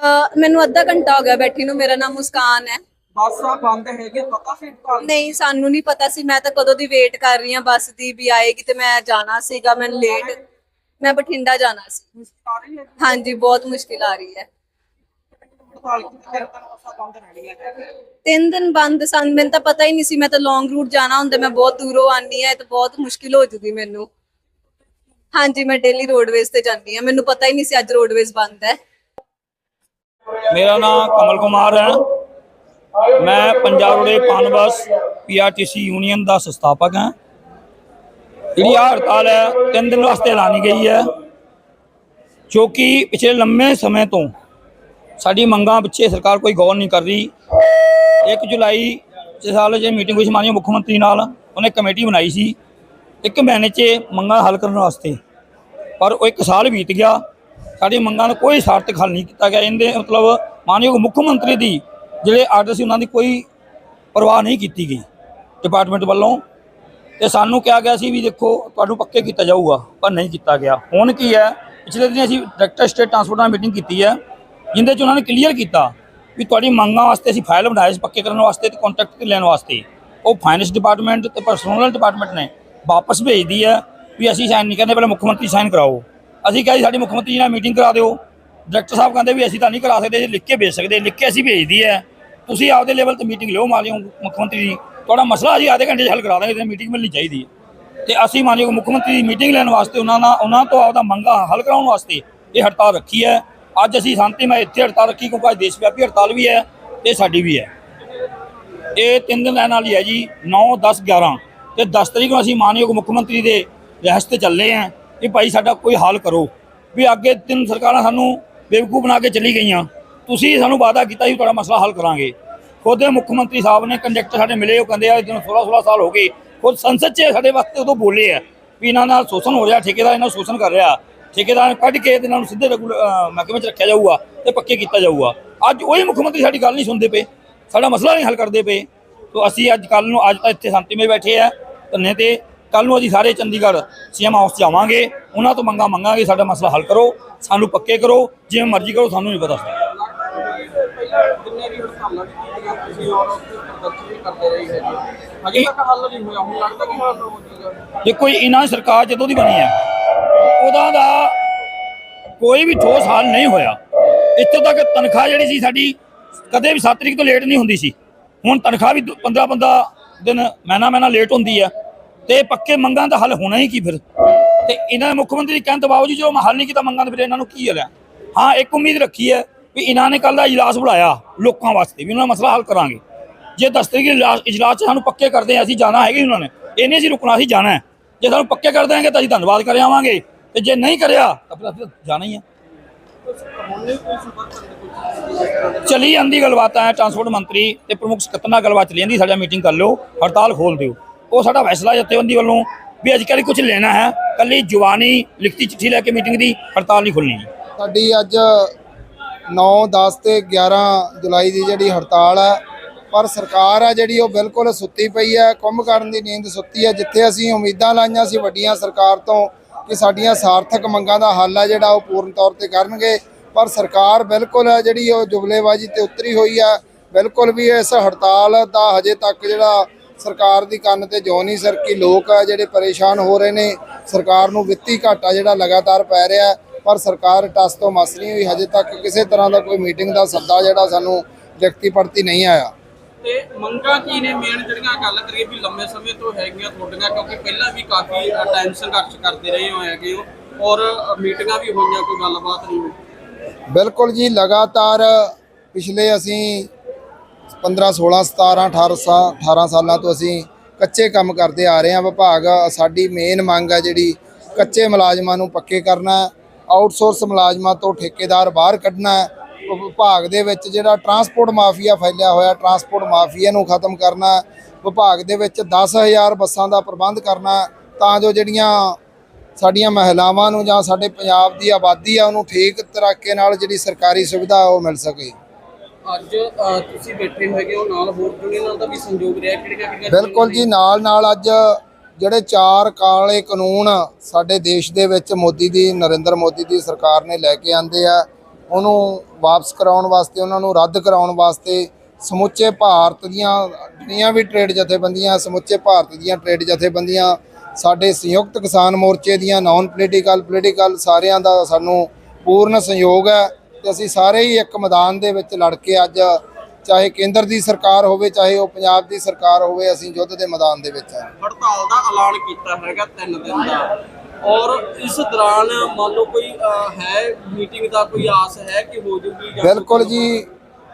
ਅਹ ਮੈਨੂੰ ਅੱਧਾ ਘੰਟਾ ਹੋ ਗਿਆ ਬੈਠੀ ਨੂੰ ਮੇਰਾ ਨਾਮ ਮੁਸਕਾਨ ਹੈ। ਬੱਸਾਂ ਬੰਦ ਹੈਗੇ ਪਤਾ ਸੀ ਤੁਹਾਨੂੰ? ਨਹੀਂ ਸਾਨੂੰ ਨਹੀਂ ਪਤਾ ਸੀ ਮੈਂ ਤਾਂ ਕਦੋਂ ਦੀ ਵੇਟ ਕਰ ਰਹੀ ਹਾਂ ਬੱਸ ਦੀ ਵੀ ਆਏਗੀ ਤੇ ਮੈਂ ਜਾਣਾ ਸੀਗਾ ਮੈਂ ਲੇਟ ਮੈਂ ਬਠਿੰਡਾ ਜਾਣਾ ਸੀ। ਆ ਹਾਂਜੀ ਬਹੁਤ ਮੁਸ਼ਕਿਲ ਆ ਰਹੀ ਹੈ। ਹੜਤਾਲ ਕੀਤੀ ਫਿਰ ਤਾਂ ਬੱਸਾਂ ਬੰਦ ਰਹਿਣੀਆਂ ਤਿੰਨ ਦਿਨ ਬੰਦ ਸਨ ਮੈਨੂੰ ਤਾਂ ਪਤਾ ਹੀ ਨਹੀਂ ਸੀ ਮੈਂ ਤਾਂ ਲੌਂਗ ਰੂਟ ਜਾਣਾ ਹੁੰਦਾ ਮੈਂ ਬਹੁਤ ਦੂਰੋਂ ਆਨੀ ਹੈ ਤੇ ਬਹੁਤ ਮੁਸ਼ਕਿਲ ਹੋ ਜੂਗੀ ਮੈਨੂੰ। ਹਾਂਜੀ ਮੈਂ ਡੇਲੀ ਰੋਡਵੇਜ਼ ਤੇ ਜਾਂਦੀ ਹਾਂ ਮੈਨੂੰ ਪਤਾ ਹੀ ਨਹੀਂ ਸੀ ਅੱਜ ਰੋਡਵੇਜ਼ ਬੰਦ ਹੈ। ਮੇਰਾ ਨਾਮ ਕਮਲ ਕੁਮਾਰ ਹੈ। ਮੈਂ Punjab roadways Punbus PRTC union ਦਾ ਸੰਸਥਾਪਕ ਹਾਂ। ਜਿਹੜੀ ਆਹ ਹੜਤਾਲ ਹੈ, ਤਿੰਨ ਦਿਨ ਵਾਸਤੇ ਐਲਾਨੀ ਗਈ ਹੈ। ਜੋ ਕਿ ਪਿਛਲੇ ਲੰਮੇ ਸਮੇਂ ਤੋਂ ਸਾਡੀ ਮੰਗਾਂ ਪਿੱਛੇ ਸਰਕਾਰ ਕੋਈ ਗੌਰ ਨਹੀਂ ਕਰ ਰਹੀ। 1 ਜੁਲਾਈ ਦੇ ਸਾਲ ਜੇ ਮੀਟਿੰਗ ਹੋਈ ਸੀ ਮਾਨਯੋਗ ਮੁੱਖ ਮੰਤਰੀ ਨਾਲ ਉਹਨੇ ਕਮੇਟੀ ਬਣਾਈ ਸੀ। ਇੱਕ ਮਹੀਨੇ 'ਚ ਮੰਗਾਂ ਹੱਲ ਕਰਨ ਵਾਸਤੇ। ਪਰ ਉਹ ਇੱਕ ਸਾਲ ਬੀਤ ਗਿਆ। ਸਾਡੀ ਮੰਗਾਂ ਦਾ ਕੋਈ ਸਾਰਥਕ ਹੱਲ ਨਹੀਂ ਕੀਤਾ ਗਿਆ। ਇਹਦੇ ਮਤਲਬ ਮਾਨਯੋਗ ਮੁੱਖ ਮੰਤਰੀ ਦੀ ਜਿਹੜੇ ਆਰਡਰ ਸੀ, ਉਹਨਾਂ ਦੀ ਕੋਈ ਪਰਵਾਹ ਨਹੀਂ ਕੀਤੀ ਗਈ ਡਿਪਾਰਟਮੈਂਟ ਵੱਲੋਂ। ਤੇ ਸਾਨੂੰ ਕਿਹਾ ਗਿਆ ਸੀ ਵੀ ਦੇਖੋ, ਤੁਹਾਨੂੰ ਪੱਕੇ ਕੀਤਾ ਜਾਊਗਾ, ਪਰ ਨਹੀਂ ਕੀਤਾ ਗਿਆ। ਹੁਣ ਕੀ ਹੈ, ਪਿਛਲੇ ਦਿਨ ਅਸੀਂ ਡਾਇਰੈਕਟਰ ਸਟੇਟ ਟਰਾਂਸਪੋਰਟ ਨਾਲ ਮੀਟਿੰਗ ਕੀਤੀ ਹੈ, ਜਿੰਦੇ 'ਚ ਉਹਨਾਂ ਨੇ ਕਲੀਅਰ ਕੀਤਾ ਵੀ ਤੁਹਾਡੀ ਮੰਗਾਂ ਵਾਸਤੇ ਅਸੀਂ ਫਾਈਲ ਬਣਾਏ ਸੀ ਪੱਕੇ ਕਰਨ ਵਾਸਤੇ ਤੇ ਕੰਟਰੈਕਟ ਲੈਣ ਵਾਸਤੇ। ਉਹ ਫਾਈਨੈਂਸ ਡਿਪਾਰਟਮੈਂਟ ਤੇ ਪਰਸਨਲ ਡਿਪਾਰਟਮੈਂਟ ਨੇ ਵਾਪਸ ਭੇਜਦੀ ਹੈ ਵੀ ਅਸੀਂ ਸਾਈਨ ਨਹੀਂ ਕਰਨੇ, ਪਹਿਲਾਂ ਮੁੱਖ ਮੰਤਰੀ ਸਾਈਨ ਕਰਾਓ। ਅਸੀਂ ਕਿਹਾ ਜੀ, ਸਾਡੀ ਮੁੱਖ ਮੰਤਰੀ ਜੀ ਨਾਲ ਮੀਟਿੰਗ ਕਰਾ ਦਿਓ। ਡਾਇਰੈਕਟਰ ਸਾਹਿਬ ਕਹਿੰਦੇ ਵੀ ਅਸੀਂ ਤਾਂ ਨਹੀਂ ਕਰਾ ਸਕਦੇ ਲਿਖ ਕੇ ਭੇਜ ਸਕਦੇ, ਲਿਖ ਕੇ ਅਸੀਂ ਭੇਜਦੀ ਹੈ। ਤੁਸੀਂ ਆਪਦੇ ਲੈਵਲ ਤੇ ਮੀਟਿੰਗ ਲਿਓ ਮਾਨਯੋਗ ਮੁੱਖ ਮੰਤਰੀ ਜੀ। ਤੁਹਾਡਾ ਮਸਲਾ ਅਸੀਂ ਆਧੇ ਘੰਟੇ 'ਚ ਹੱਲ ਕਰਾ ਦਾਂਗੇ ਤੇ ਮੀਟਿੰਗ ਮਿਲਣੀ ਚਾਹੀਦੀ ਹੈ। ਤੇ ਅਸੀਂ ਮਾਨਯੋਗ ਮੁੱਖ ਮੰਤਰੀ ਦੀ ਮੀਟਿੰਗ ਲੈਣ ਵਾਸਤੇ ਉਹਨਾਂ ਨਾਲ ਉਹਨਾਂ ਤੋਂ ਆਪਦਾ ਮੰਗਾਂ ਹੱਲ ਕਰਾਉਣ ਵਾਸਤੇ ਇਹ ਹੜਤਾਲ ਰੱਖੀ ਹੈ। ਅੱਜ ਅਸੀਂ ਸ਼ਾਂਤੀ ਮੈਂ ਇੱਥੇ ਹੜਤਾਲ ਰੱਖੀ ਕਿਉਂਕਿ ਅੱਜ ਦੇਸ਼ ਵਿਆਪੀ ਹੜਤਾਲ ਵੀ ਹੈ ਤੇ ਸਾਡੀ ਵੀ ਹੈ। ਇਹ ਤਿੰਨ ਦਿਨ ਲੈਣ ਵਾਲੀ ਹੈ ਜੀ 9 10 11 ਤੇ 10 ਤਰੀਕ ਨੂੰ ਅਸੀਂ ਮਾਨਯੋਗ ਮੁੱਖ ਮੰਤਰੀ ਦੇ ਰਹਿਸ ਤੇ ਚੱਲੇ ਆਂ ਕਿ ਭਾਈ ਸਾਡਾ ਕੋਈ ਹੱਲ ਕਰੋ ਵੀ ਅੱਗੇ ਤਿੰਨ ਸਰਕਾਰਾਂ ਸਾਨੂੰ ਬੇਵਕੂ ਬਣਾ ਕੇ ਚਲੀ ਗਈਆਂ। ਤੁਸੀਂ ਸਾਨੂੰ ਵਾਅਦਾ ਕੀਤਾ ਸੀ ਤੁਹਾਡਾ ਮਸਲਾ ਹੱਲ ਕਰਾਂਗੇ। ਖੁਦ ਮੁੱਖ ਮੰਤਰੀ ਸਾਹਿਬ ਨੇ ਕੰਡਕਟਰ ਸਾਡੇ ਮਿਲੇ, ਉਹ ਕਹਿੰਦੇ ਆ ਇਹਨੂੰ 16 16 ਸਾਲ ਹੋ ਗਏ, ਖੁਦ ਸੰਸਦ 'ਚ ਸਾਡੇ ਵਾਸਤੇ ਉਦੋਂ ਬੋਲੇ ਆ ਵੀ ਇਹਨਾਂ ਨਾਲ ਸ਼ੋਸ਼ਣ ਹੋ ਰਿਹਾ, ਠੇਕੇਦਾਰ ਇਹਨਾਂ ਨੂੰ ਸ਼ੋਸ਼ਣ ਕਰ ਰਿਹਾ। ਠੇਕੇਦਾਰ ਕੱਢ ਕੇ ਤੇ ਇਹਨਾਂ ਨੂੰ ਸਿੱਧੇ ਰੈਗੂਲ- ਮਹਿਕਮੇ 'ਚ ਰੱਖਿਆ ਜਾਊਗਾ ਤੇ ਪੱਕੇ ਕੀਤਾ ਜਾਊਗਾ। ਅੱਜ ਉਹੀ ਮੁੱਖ ਮੰਤਰੀ ਸਾਡੀ ਗੱਲ ਨਹੀਂ ਸੁਣਦੇ ਪਏ। ਸਾਡਾ ਮਸਲਾ ਨਹੀਂ ਹੱਲ ਕਰਦੇ ਪਏ। ਤੋ ਅਸੀਂ ਅੱਜ ਕੱਲ ਨੂੰ, ਅੱਜ ਤਾਂ ਇੱਥੇ ਸ਼ਾਂਤੀਮਈ ਬੈਠੇ ਆ ਧੰਨੇ ਤੇ ਕੱਲ ਨੂੰ ਅਸੀਂ ਸਾਰੇ ਚੰਡੀਗੜ੍ਹ ਸੀਐਮ ਹਾਊਸ ਜਾਵਾਂਗੇ ਉਹਨਾਂ ਤੋਂ ਮੰਗਾ ਮੰਗਾਂਗੇ ਸਾਡਾ ਮਸਲਾ ਹੱਲ ਕਰੋ ਸਾਨੂੰ ਪੱਕੇ ਕਰੋ ਜਿਵੇਂ ਮਰਜ਼ੀ ਕਰੋ ਸਾਨੂੰ ਨਹੀਂ ਪਤਾ ਜਿੰਨੇ ਵੀ ਹੜਤਾਲਾਂ ਕੀਤੀਆਂ ਤੁਸੀਂ ਔਰ ਉੱਥੇ ਪ੍ਰਦਰਸ਼ਨ ਵੀ ਕਰਦੇ ਰਹੇ ਹੈਗੇ ਹਜੇ ਤੱਕ ਹੱਲ ਨਹੀਂ ਹੋਇਆ ਹੁਣ ਲੱਗਦਾ ਕਿ ਹੱਲ ਹੋ ਜਾਏਗਾ। ਦੇਖੋ ਜੀ, ਇਹਨਾਂ ਸਰਕਾਰ ਜਦੋਂ ਦੀ ਬਣੀ ਹੈ ਉਹਦਾ ਦਾ ਕੋਈ ਵੀ ਠੋਸ ਹੱਲ ਨਹੀਂ ਹੋਇਆ। ਇੱਥੇ ਤੱਕ ਤਨਖਾਹ ਜਿਹੜੀ ਸੀ ਸਾਡੀ ਕਦੇ ਵੀ 7 ਤਰੀਕ ਤੋਂ ਲੇਟ ਨਹੀਂ ਹੁੰਦੀ ਸੀ। ਹੁਣ ਤਨਖਾਹ ਵੀ 15 15 ਦਿਨ ਮਹੀਨਾ ਮਹੀਨਾ ਲੇਟ ਹੁੰਦੀ ਹੈ। ਤੇ ਪੱਕੇ ਮੰਗਾਂ ਦਾ ਹੱਲ ਹੋਣਾ ਹੀ ਕੀ ਫਿਰ? ਤੇ ਇਹਨਾਂ ਨੇ ਮੁੱਖ ਮੰਤਰੀ ਕਹਿਣ ਤੋਂ ਬਾਵਜੂਦ ਜੋ ਹੱਲ ਨਹੀਂ ਕੀਤਾ ਮੰਗਾਂ ਦੇ, ਫਿਰ ਇਹਨਾਂ ਨੂੰ ਕੀ ਹੱਲ ਹਾਂ, ਇੱਕ ਉਮੀਦ ਰੱਖੀ ਹੈ ਵੀ ਇਹਨਾਂ ਨੇ ਕੱਲ ਦਾ ਇਜਲਾਸ ਬੁਲਾਇਆ ਲੋਕਾਂ ਵਾਸਤੇ, ਵੀ ਉਹਨਾਂ ਦਾ ਮਸਲਾ ਹੱਲ ਕਰਾਂਗੇ। ਜੇ ਦਸ ਤਰੀਕ ਇਜਲਾਸ 'ਚ ਸਾਨੂੰ ਪੱਕੇ ਕਰਦੇ ਆ, ਅਸੀਂ ਜਾਣਾ ਹੈਗੇ ਉਹਨਾਂ ਨੇ, ਇਹਨੇ ਅਸੀਂ ਰੁਕਣਾ, ਅਸੀਂ ਜਾਣਾ ਹੈ। ਜੇ ਸਾਨੂੰ ਪੱਕੇ ਕਰ ਦੇਣਗੇ ਤਾਂ ਅਸੀਂ ਧੰਨਵਾਦ ਕਰ ਆਵਾਂਗੇ। ਤੇ ਜੇ ਨਹੀਂ ਕਰਿਆ, ਤਾਂ ਫਿਰ ਅਸੀਂ ਜਾਣਾ ਹੀ ਹੈ ਚਲੀ ਜਾਂਦੀ ਗੱਲਬਾਤ ਹੈ ਟਰਾਂਸਪੋਰਟ ਮੰਤਰੀ ਤੇ ਪ੍ਰਮੁੱਖ ਸਕੱਤਰ ਨਾਲ ਗੱਲਬਾਤ ਚਲੀ ਜਾਂਦੀ, ਸਾਡਾ ਮੀਟਿੰਗ ਕਰ ਲਓ, ਹੜਤਾਲ ਖੋਲ ਦਿਓ। ਉਹ ਸਾਡਾ ਫੈਸਲਾ ਜਥੇਬੰਦੀ ਵੱਲੋਂ ਵੀ ਅੱਜ ਕੱਲ੍ਹ ਕੁਝ ਲੈਣਾ ਹੈ। ਕੱਲੀ ਜਵਾਨੀ ਲਿਖਤੀ ਚਿੱਠੀ ਲੈ ਕੇ ਮੀਟਿੰਗ ਦੀ ਹੜਤਾਲ ਨਹੀਂ ਖੁੱਲਣੀ ਸਾਡੀ ਅੱਜ 9 10 ਤੇ 11 ਜੁਲਾਈ ਦੀ ਜਿਹੜੀ ਹੜਤਾਲ ਹੈ, ਪਰ ਸਰਕਾਰ ਹੈ ਜਿਹੜੀ ਉਹ ਬਿਲਕੁਲ ਸੁੱਤੀ ਪਈ ਹੈ ਕੁੰਭਕਰਨ ਦੀ ਨੀਂਦ ਸੁੱਤੀ ਹੈ। ਜਿੱਥੇ ਅਸੀਂ ਉਮੀਦਾਂ ਲਾਈਆਂ ਸੀ ਵੱਡੀਆਂ ਸਰਕਾਰ ਤੋਂ ਕਿ ਸਾਡੀਆਂ ਸਾਰਥਕ ਮੰਗਾਂ ਦਾ ਹੱਲ ਹੈ ਜਿਹੜਾ ਉਹ ਪੂਰਨ ਤੌਰ ਤੇ ਕਰਨਗੇ, ਪਰ ਸਰਕਾਰ ਬਿਲਕੁਲ ਹੈ ਜਿਹੜੀ ਉਹ ਜੁਬਲੇਬਾਜ਼ੀ ਤੇ ਉਤਰੀ ਹੋਈ ਹੈ। ਬਿਲਕੁਲ ਵੀ ਇਸ ਹੜਤਾਲ ਦਾ ਹਜੇ ਤੱਕ ਜਿਹੜਾ ਸਰਕਾਰ ਦੀ ਕੰਨ ਤੇ ਜੋ ਨਹੀਂ ਸਰਕੀ ਲੋਕ ਆ ਜਿਹੜੇ ਪਰੇਸ਼ਾਨ ਹੋ ਰਹੇ ਨੇ ਸਰਕਾਰ ਨੂੰ ਵਿੱਤੀ ਘਾਟਾ ਜਿਹੜਾ ਲਗਾਤਾਰ ਪੈ ਰਿਹਾ ਪਰ ਸਰਕਾਰ ਟਸ ਤੋਂ ਮਸ ਨਹੀਂ ਹੋਈ ਹਜੇ ਤੱਕ ਕਿਸੇ ਤਰ੍ਹਾਂ ਦਾ ਕੋਈ ਮੀਟਿੰਗ ਦਾ ਸੱਦਾ ਜਿਹੜਾ ਸਾਨੂੰ ਲਿਖਤੀ ਪੜਤੀ ਨਹੀਂ ਆਇਆ। ਤੇ ਮੰਗਾਂ ਕੀ ਨੇ ਮੇਨ ਜਿਹੜੀਆਂ ਗੱਲ ਕਰੀਏ ਵੀ ਲੰਮੇ ਸਮੇਂ ਤੋਂ ਹੈਗੀਆਂ ਤੁਹਾਡੀਆਂ ਕਿਉਂਕਿ ਪਹਿਲਾਂ ਵੀ ਕਾਫੀ ਟਾਈਮ ਸੰਘਰਸ਼ ਕਰਦੇ ਰਹੇ ਹੋ ਹੈਗੇ ਹੋ ਔਰ ਮੀਟਿੰਗਾਂ ਵੀ ਹੋਈਆਂ ਕੋਈ ਗੱਲਬਾਤ ਨਹੀਂ ਹੋਈ। ਬਿਲਕੁਲ ਜੀ ਲਗਾਤਾਰ ਪਿਛਲੇ ਅਸੀਂ 15 16 17 18 ਸਾ- 18 ਸਾਲਾਂ ਤੋਂ ਅਸੀਂ ਕੱਚੇ ਕੰਮ ਕਰਦੇ ਆ ਰਹੇ ਹਾਂ। ਵਿਭਾਗ, ਸਾਡੀ ਮੇਨ ਮੰਗ ਹੈ ਜਿਹੜੀ ਕੱਚੇ ਮੁਲਾਜ਼ਮਾਂ ਨੂੰ ਪੱਕੇ ਕਰਨਾ ਆਊਟਸੋਰਸ ਮੁਲਾਜ਼ਮਾਂ ਤੋਂ ਠੇਕੇਦਾਰ ਬਾਹਰ ਕੱਢਣਾ ਵਿਭਾਗ ਦੇ ਵਿੱਚ ਜਿਹੜਾ ਟਰਾਂਸਪੋਰਟ ਮਾਫੀਆ ਫੈਲਿਆ ਹੋਇਆ ਟਰਾਂਸਪੋਰਟ ਮਾਫੀਆ ਨੂੰ ਖਤਮ ਕਰਨਾ ਵਿਭਾਗ ਦੇ ਵਿੱਚ 10000 ਬੱਸਾਂ ਦਾ ਪ੍ਰਬੰਧ ਕਰਨਾ ਤਾਂ ਜੋ ਜਿਹੜੀਆਂ ਸਾਡੀਆਂ ਮਹਿਲਾਵਾਂ ਨੂੰ ਜਾਂ ਸਾਡੇ ਪੰਜਾਬ ਦੀ ਆਬਾਦੀ ਆ, ਉਹਨੂੰ ਠੀਕ ਤਰੀਕੇ ਨਾਲ ਜਿਹੜੀ ਸਰਕਾਰੀ ਸੁਵਿਧਾ ਉਹ ਮਿਲ ਸਕੇ। ਅੱਜ ਤੁਸੀਂ ਬੈਠੇ ਹੈਗੇ ਹੋ ਨਾਲ ਹੋਰ ਯੂਨੀਅਨਾਂ ਦਾ ਵੀ ਸੰਯੋਗ ਰਿਹਾ ਕਿਹੜੀਆਂ ਕਿਹੜੀਆਂ ਬਿਲਕੁਲ ਜੀ ਨਾਲ ਨਾਲ ਅੱਜ ਜਿਹੜੇ ਚਾਰ ਕਾਲੇ ਕਾਨੂੰਨ ਸਾਡੇ ਦੇਸ਼ ਦੇ ਵਿੱਚ ਮੋਦੀ ਦੀ ਨਰਿੰਦਰ ਮੋਦੀ ਦੀ ਸਰਕਾਰ ਨੇ ਲੈ ਕੇ ਆਂਦੇ ਆ ਉਹਨੂੰ ਵਾਪਸ ਕਰਾਉਣ ਵਾਸਤੇ ਉਹਨਾਂ ਨੂੰ ਰੱਦ ਕਰਾਉਣ ਵਾਸਤੇ ਸਮੁੱਚੇ ਭਾਰਤ ਦੀਆਂ ਜਿੰਨੀਆਂ ਵੀ ਟ੍ਰੇਡ ਜਥੇਬੰਦੀਆਂ ਸਮੁੱਚੇ ਭਾਰਤ ਦੀਆਂ ਟ੍ਰੇਡ ਜਥੇਬੰਦੀਆਂ ਸਾਡੇ ਸੰਯੁਕਤ ਕਿਸਾਨ ਮੋਰਚੇ ਦੀਆਂ ਨਾਨ ਪੋਲੀਟੀਕਲ ਪੋਲੀਟੀਕਲ ਸਾਰਿਆਂ ਦਾ ਸਾਨੂੰ ਪੂਰਨ ਸਹਿਯੋਗ ਹੈ। ਤੇ ਅਸੀਂ ਸਾਰੇ ਹੀ ਇੱਕ ਮੈਦਾਨ ਦੇ ਵਿੱਚ ਲੜ ਕੇ ਅੱਜ ਚਾਹੇ ਕੇਂਦਰ ਦੀ ਸਰਕਾਰ ਹੋਵੇ ਚਾਹੇ ਉਹ ਪੰਜਾਬ ਦੀ ਸਰਕਾਰ ਹੋਵੇ ਅਸੀਂ ਯੁੱਧ ਦੇ ਮੈਦਾਨ ਦੇ ਵਿੱਚ ਹਾਂ। ਹੜਤਾਲ ਦਾ ਐਲਾਨ ਕੀਤਾ ਹੈਗਾ 3 ਦਿਨ ਦਾ। ਔਰ ਇਸ ਦੌਰਾਨ ਮੰਨ ਲਓ ਕੋਈ ਹੈ ਮੀਟਿੰਗ ਦਾ ਕੋਈ ਆਸ ਹੈ ਕਿ ਹੋ ਜੂਗੀ ਬਿਲਕੁਲ ਜੀ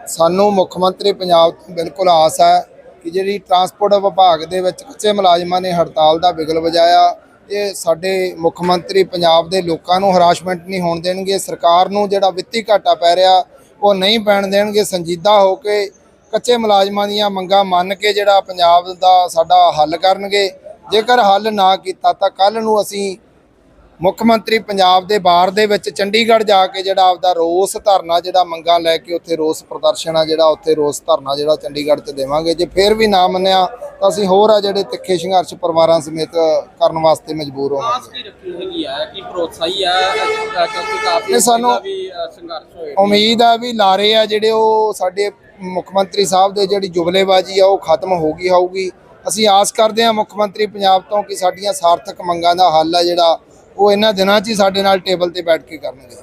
ਸਾਨੂੰ ਮੁੱਖ ਮੰਤਰੀ ਪੰਜਾਬ ਤੋਂ ਬਿਲਕੁਲ ਆਸ ਹੈ ਕਿ ਜਿਹੜੀ ਟਰਾਂਸਪੋਰਟ ਵਿਭਾਗ ਦੇ ਵਿੱਚ ਕੱਚੇ ਮੁਲਾਜ਼ਮਾਂ ਨੇ ਹੜਤਾਲ ਦਾ ਬਿਗਲ ਵਜਾਇਆ ਇਹ ਸਾਡੇ ਮੁੱਖ ਮੰਤਰੀ ਪੰਜਾਬ ਦੇ ਲੋਕਾਂ ਨੂੰ ਹਰਾਸਮੈਂਟ ਨਹੀਂ ਹੋਣ ਦੇਣਗੇ, ਸਰਕਾਰ ਨੂੰ ਜਿਹੜਾ ਵਿੱਤੀ ਘਾਟਾ ਪੈ ਰਿਹਾ, ਉਹ ਨਹੀਂ ਪੈਣ ਦੇਣਗੇ, ਸੰਜੀਦਾ ਹੋ ਕੇ ਕੱਚੇ ਮੁਲਾਜ਼ਮਾਂ ਦੀਆਂ ਮੰਗਾਂ ਮੰਨ ਕੇ ਜਿਹੜਾ ਪੰਜਾਬ ਦਾ ਸਾਡਾ ਹੱਲ ਕਰਨਗੇ। ਜੇਕਰ ਹੱਲ ਨਾ ਕੀਤਾ ਤਾਂ ਕੱਲ ਨੂੰ ਅਸੀਂ ਮੁੱਖ ਮੰਤਰੀ ਪੰਜਾਬ ਦੇ ਬਾਰ ਦੇ ਵਿੱਚ ਚੰਡੀਗੜ੍ਹ ਜਾ ਕੇ ਜਿਹੜਾ ਆਪਦਾ ਰੋਸ ਧਰਨਾ ਜਿਹੜਾ ਮੰਗਾਂ ਲੈ ਕੇ ਉੱਥੇ ਰੋਸ ਪ੍ਰਦਰਸ਼ਨ ਆ ਜਿਹੜਾ ਉੱਥੇ ਰੋਸ ਧਰਨਾ ਜਿਹੜਾ ਚੰਡੀਗੜ੍ਹ 'ਚ ਦੇਵਾਂਗੇ। ਜੇ ਫੇਰ ਵੀ ਨਾ ਮੰਨਿਆ ਤਾਂ ਅਸੀਂ ਹੋਰ ਆ ਜਿਹੜੇ ਤਿੱਖੇ ਸੰਘਰਸ਼ ਪਰਿਵਾਰਾਂ ਸਮੇਤ ਕਰਨ ਵਾਸਤੇ ਮਜਬੂਰ ਹੋਵਾਂਗੇ। ਇਹ ਸਾਨੂੰ-। ਉਮੀਦ ਆ ਵੀ ਲਾਰੇ ਆ ਜਿਹੜੇ ਉਹ ਸਾਡੇ ਮੁੱਖ ਮੰਤਰੀ ਸਾਹਿਬ ਦੇ ਜਿਹੜੀ ਜੁਬਲੇਬਾਜ਼ੀ ਆ ਉਹ ਖਤਮ ਹੋ ਗਈ ਹੋਊਗੀ। ਅਸੀਂ ਆਸ ਕਰਦੇ ਹਾਂ ਮੁੱਖ ਮੰਤਰੀ ਪੰਜਾਬ ਤੋਂ ਕਿ ਸਾਡੀਆਂ ਸਾਰਥਕ ਮੰਗਾਂ ਦਾ ਹੱਲ ਆ ਜਿਹੜਾ ਉਹ ਇਹਨਾਂ ਦਿਨਾਂ 'ਚ ਹੀ ਸਾਡੇ ਨਾਲ ਟੇਬਲ ਤੇ ਬੈਠ ਕੇ ਕਰਨਗੇ।